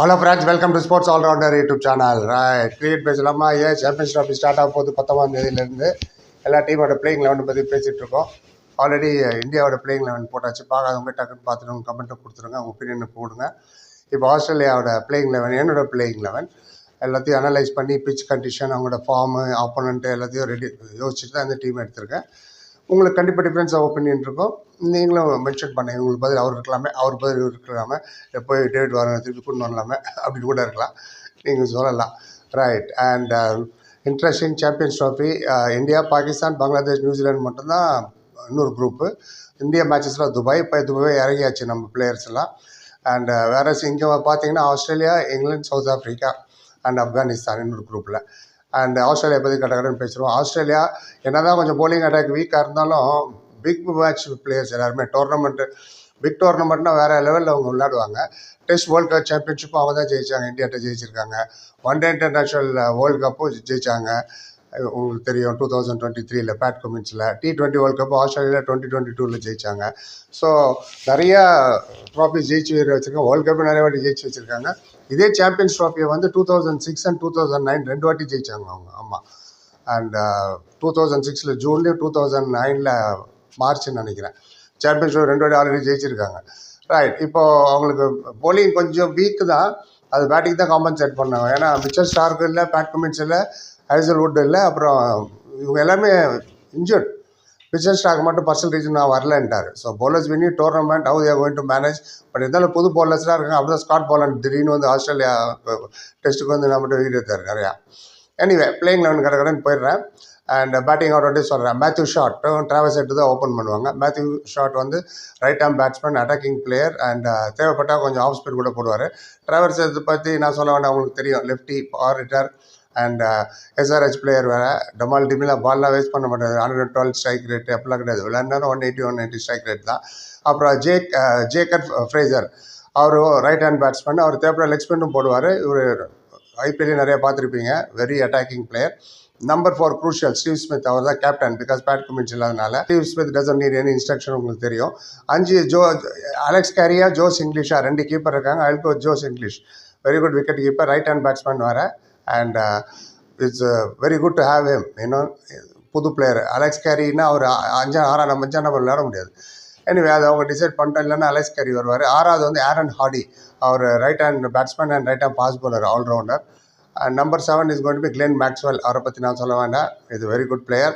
Hello friends welcome to sports allrounder YouTube channel cricket பேசலாமா? ஏன் champions trophy start ஆக போகுது பத்தொம்பதாம் தேதியிலேருந்து? எல்லா டீமோட பிளேயிங் லெவன் பற்றி பேசிகிட்டு இருக்கோம். ஆல்ரெடி இந்தியாவோட பிளேயிங் லெவன் போட்டாச்சு. பார்க்காதவங்க டக்குன்னு பார்த்துட்டு உங்கள் கமெண்ட்டை கொடுத்துருங்க உங்கள் ஒப்பீனியனை போடுங்க. இப்போ ஆஸ்திரேலியாவோட பிளேயிங் லெவன் என்னோட பிளேயிங் லெவன் எல்லாத்தையும் அனலைஸ் பண்ணி பிச் கண்டிஷன் அவங்களோட ஃபார்மு ஆப்போனண்ட்டு எல்லாத்தையும் ரெடி யோசிச்சுட்டு தான் இந்த டீம் எடுத்திருக்கேன். உங்களுக்கு கண்டிப்பாக டிஃப்ரென்ஸ் ஒப்பீனியன் இருக்கும். நீங்களும் மென்ஷன் பண்ணுங்க. உங்களுக்கு பதில் அவர் இருக்கலாமே அவர் பதில் இவர் இருக்கலாமே. போய் டேவிட் வாரனை திருப்பி கொண்டு வரலாமே அப்படின்னு கூட இருக்கலாம். நீங்கள் சொல்லலாம். Right and interesting champions trophy India Pakistan Bangladesh New Zealand மட்டும்தான் இன்னொரு குரூப்பு இந்தியா மேட்சஸில் துபாய் இப்போ துபாய் இறங்கியாச்சு நம்ம பிளேயர்ஸ் எல்லாம். அண்ட் uh, வேற இங்கே பார்த்தீங்கன்னா Australia England South Africa and Afghanistan இன்னொரு குரூப்பில் அண்ட் ஆஸ்திரேலியா பற்றி கட்டக்கடன்னு பேசுகிறோம் ஆஸ்திரேலியா என்ன தான் கொஞ்சம் போலிங் அட்டாக் வீக்காக இருந்தாலும் பிக் மேட்ச் பிளேயர்ஸ் எல்லாருமே டோர்னமெண்ட்டு பிக் டோர்னமெண்ட்னா வேறு லெவலில் அவங்க விளையாடுவாங்க. டெஸ்ட் வேர்ல்ட் கப் சாம்பியன்ஷிப்பும் அவங்க தான் ஜெயிச்சாங்க. இந்தியாட்ட ஜெயிச்சிருக்காங்க. ஒன் டே இன்டர்நேஷ்னல் வேர்ல்டு கப்பும் ஜெயிச்சாங்க. உங்களுக்கு தெரியும் டூ தௌசண்ட் டுவெண்ட்டி த்ரீல Pat கமின்ஸில் T twenty world cup Australia twenty twenty டூவில் ஜெயித்தாங்க ஸோ நிறையா ட்ராஃபி ஜெயிச்சு வச்சுருக்காங்க. வேர்ல்டு கப்பு நிறைய வாட்டி ஜெயிச்சு வச்சுருக்காங்க. இதே சாம்பியன்ஸ் ட்ராஃபியை வந்து two thousand six and two thousand nine ரெண்டு வாட்டி ஜெயிச்சாங்க அவங்க ஆமாம் அண்ட் டூ தௌசண்ட் சிக்ஸில் ஜூன்லேயும் டூ தௌசண்ட் நைனில் மார்ச்னு நினைக்கிறேன். சாம்பியன்ஷிப் ரெண்டு வாட்டி ஆல்ரெடி ஜெயிச்சிருக்காங்க. ரைட் இப்போது அவங்களுக்கு போலிங் கொஞ்சம் வீக்கு தான். அது பேட்டிங் தான் காம்பன்சேட் பண்ணாங்க ஏன்னா மிச்சர் ஸ்டார்க்கு இல்லை பேட் கமின்ஸ் இல்லை ஹைசல்வுட் இல்லை அப்புறம் இவங்க எல்லாமே இன்ஜுர்ட் பிச்சர் ஸ்டாக் மட்டும் பர்சனல் ரீசன் நான் வரலன்ட்டார். So bowlers Vini tournament how they're going to manage but இருந்தாலும் புது போலர்ஸ்லாம் இருக்காங்க அப்படி தான் ஸ்காட் பாலன் திடீர்னு வந்து ஆஸ்திரேலியா டெஸ்ட்டுக்கு வந்து நான் மட்டும் வீடியோ எடுத்தார் நிறையா. எனிவே பிளேயிங் லெவன் கடை கடன் போயிடுறேன். அண்ட் பேட்டிங் ஆர்டர்ட்டே சொல்கிறேன் மேத்யூ ஷாட் ட்ராவல் செட்டு தான் ஓப்பன் பண்ணுவாங்க. மேத்யூ ஷாட் வந்து right arm batsman attacking player and தேவைப்பட்டால் கொஞ்சம் ஆஃப் ஸ்பீட் கூட போடுவார். ட்ராவல் செட்டு பற்றி நான் சொல்ல வேண்டாம் அவங்களுக்கு தெரியும். Lefty power hitter and SRH player வேறு. டமால் டிமிலாம் பால்லாம் வேஸ்ட் பண்ண மாட்டாரு. ஹண்ட்ரட் டுவெல் ஸ்ட்ரைக் ரேட் அப்படிலாம் கிடையாது. விளையாண்டாலும் one eighty one eighty strike rate தான். அப்புறம் ஜேக் ஜேக்கர் ஃப்ரேசர் அவர் ரைட் ஹேண்ட் பேட்ஸ்மேன் அவர் தேவைப்பட லெக் ஸ்பின்னும் போடுவார். இவர் ஐபிஎல் நிறைய பார்த்துருப்பீங்க. Very attacking player number four crucial Steve Smith அவர் தான் கேப்டன் பிகாஸ் பேட் கமிட்ஸ் இல்லாதனால. Steve Smith doesn't need any instruction உங்களுக்கு தெரியும். அஞ்சு ஜோ அலெக்ஸ் கேரியா ஜோஸ் இங்கிலீஷா ரெண்டு கீப்பர் இருக்காங்க. அல்கோ Josh Inglis very good wicket keeper right hand batsman வேறு and it's very good to have him இன்னும் புது பிளேயர் அலெக்ஸ் கேரின்னா அவர் அஞ்சா ஆறாம் நம்ம அஞ்சாம் நம்பர் விளையாட முடியாது. எனிவே அதை அவங்க டிசைட் பண்ணிட்டோம். இல்லைன்னா அலைஸ் கேரி வருவார். ஆறாவது வந்து Aaron Hardie our right hand batsman and right hand fast bowler allrounder number seven is going be Glenn Maxwell அவரை பற்றி நான் சொல்ல வேண்டாம். இது வெரி குட் பிளேயர்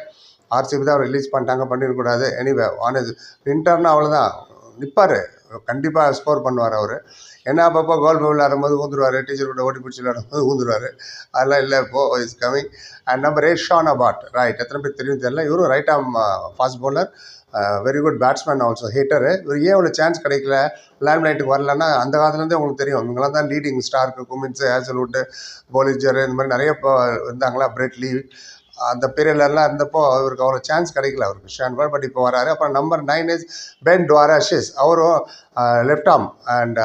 ஆர்சிபி தான் அவர் ரிலீஸ் பண்ணிட்டாங்க. பண்ணிடக்கூடாது. எனிவே ஆனது இன்டர்னா அவ்வளோதான் நிற்பார் கண்டிப்பாக ஸ்கோர் பண்ணுவார் அவர். என்ன அப்பப்போ கோல் விளையாடும்போது ஊந்துருவார் டீச்சர் கூட ஓட்டி பிடிச்சி விளையாடும்போது ஊந்துருவார். அதெல்லாம் இல்லை இப்போ is coming and number eight Sean Abbott right எத்தனை பேர் தெரியும் தெரியல. இவரும் right arm fast bowler very good batsman also hitter இவர் ஏன் இவ்வளோ சான்ஸ் கிடைக்கல? லேண்ட் லைட்டுக்கு வரலன்னா அந்த காலத்துலேருந்தே உங்களுக்கு தெரியும். இவங்களாம் தான் leading Starc Cummins Hazlewood Bollinger இந்த மாதிரி நிறைய இப்போ இருந்தாங்களா? பிரெட்லி அந்த பீரியட்லலாம் இருந்தப்போ அவருக்கு அவ்வளோ சான்ஸ் கிடைக்கல அவருக்கு. ஷான் பால் பட் இப்போ வராரு. அப்புறம் number nine is Ben Dwarshuis அவரும் லெஃப்ட் ஆம் அண்ட்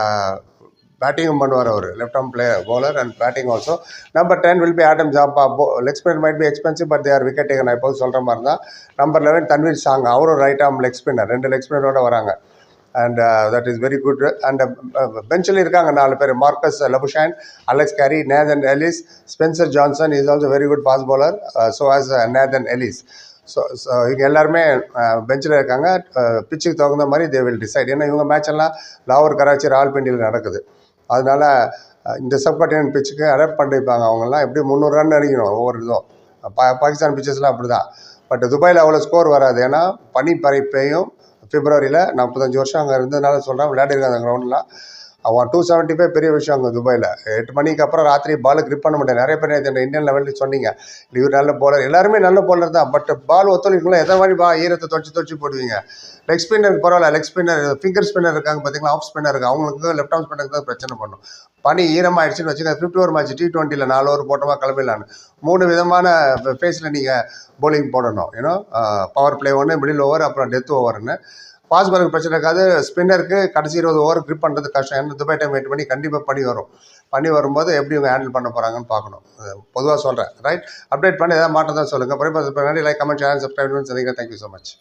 பேட்டிங்கும் பண்ணுவார் அவர். Left arm player bowler and batting also number ten will be Adam Zampa for leg spin might be expensive but they're wicket taker நான் எப்போது சொல்கிற மாதிரி தான் number eleven Tanveer Sangha அவரும் right arm leg spinner ரெண்டு leg ஸ்பின்னரோட வராங்க. And that is very good and பெஞ்சில் இருக்காங்க நாலு பேர். Marnus Labuschagne Alex Carey Nathan Ellis Spencer Johnson is also very good fast bowler so as Nathan Ellis so so இவங்க எல்லாருமே uh, பெஞ்சில் இருக்காங்க. Uh, பிச்சுக்கு தகுந்த மாதிரி தே வில் டிசைட் ஏன்னா இவங்க மேட்செல்லாம் லாகூர் கராச்சி ரால்பிண்டியில் நடக்குது. அதனால uh, இந்த சப்கார்டினன் பிச்சுக்கு அடாப்ட் பண்ணிருப்பாங்க அவங்கெல்லாம். எப்படி முந்நூறு ரன் அடிக்கணும் ஒவ்வொரு இதுவும். பா பாகிஸ்தான் பிச்சர்ஸ்லாம் அப்படி தான் பட் துபாயில் அவ்வளோ ஸ்கோர் வராது. ஏன்னா பனி பெய்யும் பிப்ரவரியில் நாற்பத்தஞ்சு வருஷம் அங்கே இருந்ததுனால சொல்கிறேன் விளையாடிருக்காங்க அந்த கிரவுண்ட்லாம் அவன் டூ செவன்ட்டி ஃபைவ் பெரிய விஷயம் அங்கே துபாயில். எட்டு மணிக்கு அப்புறம் ராத்திரி பால் கிரிப் பண்ண மாட்டேன். நிறைய பேர் நேத்து இந்தியன் லெவலில் சொன்னீங்க. இவர் நல்ல bowler. எல்லாருமே நல்ல போலர் தான். பட் பால் ஒத்துழைக்கலாம் எதை மாதிரி பா ஈரத்தை தொச்சு தொச்சு போடுவீங்க? லெக் ஸ்பின்னர் பரவாயில்ல. லெக் ஸ்பின்னர் ஃபிங்கர் ஸ்பின்னர் இருக்காங்க பார்த்தீங்களா ஆஃப் ஸ்பின்னர் இருக்கு அவங்களுக்கு லெஃப்ட் ஆஃப் ஸ்பின்னருக்கு தான் பிரச்சனை பண்ணும். பனி ஈரமாயிடுச்சுன்னு வச்சுக்கோங்க. ஃபிஃப்டி ஓவர் மேட்ச் டி டுவெண்ட்டியில் நாலு ஓவர் போட்டோமா கிளம்பிடலான்னு. மூணு விதமான ஃபேஸில் நீங்கள் போலிங் போடணும். ஏன்னா பவர் பிளே ஒன்று மிடில் ஓவர் அப்புறம் டெத் ஓவர்னு ஃபாஸ்ட் பிரச்சனை இருக்காது. ஸ்பின்னருக்கு கடைசி இருபது ஓவர் கிரிப் பண்ணுறது கஷ்டம். ஏன்னா துபாய் டைம் வெயிட் பண்ணி கண்டிப்பாக பண்ணி வரும். பண்ணி வரும்போது எப்படி இவங்க ஹேண்டில் பண்ண போகிறாங்கன்னு பார்க்கணும். பொதுவாக சொல்கிறேன் ரைட் அப்டேட் பண்ணி எதாவது மாற்றம் தான் சொல்லுங்கள் அப்புறம் லைக் கமெண்ட் சேனல் சப்ஸ்கிரைப் சொன்னீங்க தேங்க்யூ ஸோ மச்